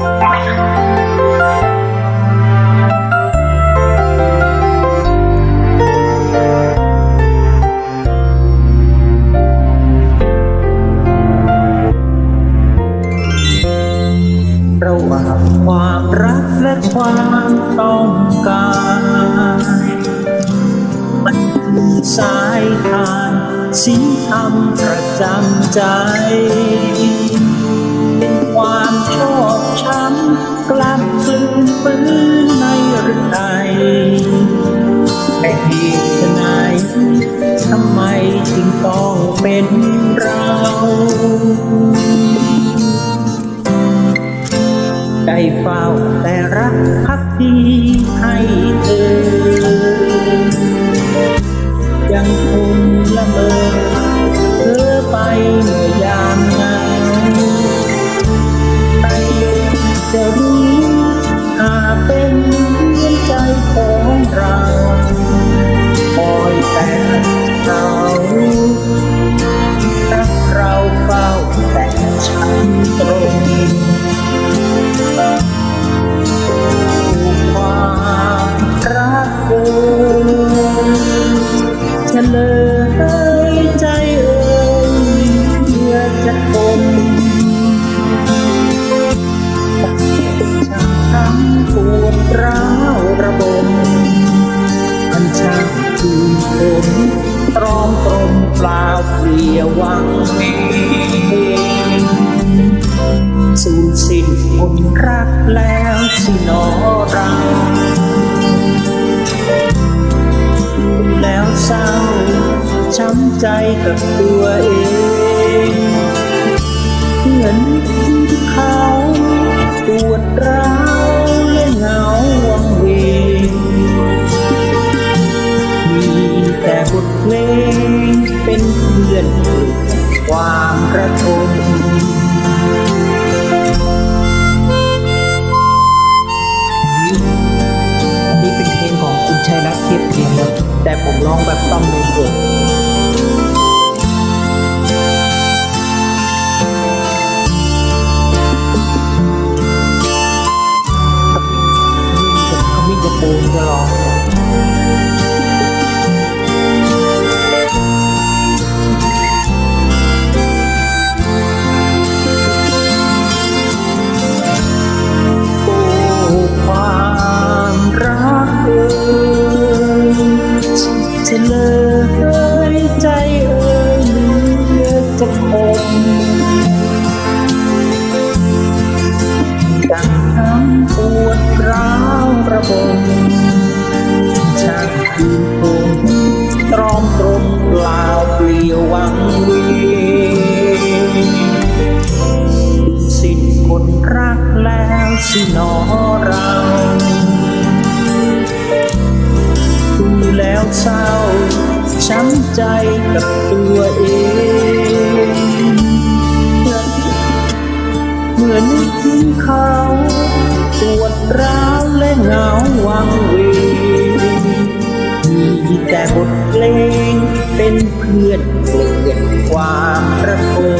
ระหว่างความรักและความต้องการ มันคือสายทานสิ่งทำประจำใจเป็นความ งต้องเป็นเราได้เฝ้าแต่รักพักดีให้เธอ ยใจเอ่ยเพื่อจะทนช่างทั้งปวดร้าวระบมมันช่างคือผมตรอมตรมเปล่าเปลี่ยววังเองสูญสิ้นคนรักแล้วสินอเรา ช้ำใจกับตัวเองเหมือนที่เขาปวดร้าวและเหงาวังเวงมีแต่บทเพลงเป็นเพื่อนความระทม ดังน้ำปวดร้าวระบมช่างคืนคงตรอมตรมเปล่าเปลี่ยววังเวงสิ้นคนรักแล้วสิหนอเราดูแล้วเศร้าช้ำใจกับตัวเอง มือนึกถึงเขาปวดร้าวและเหงาวังเวงมีแต่บทเพลงเป็นเพื่อนเปลี่ยนความระทม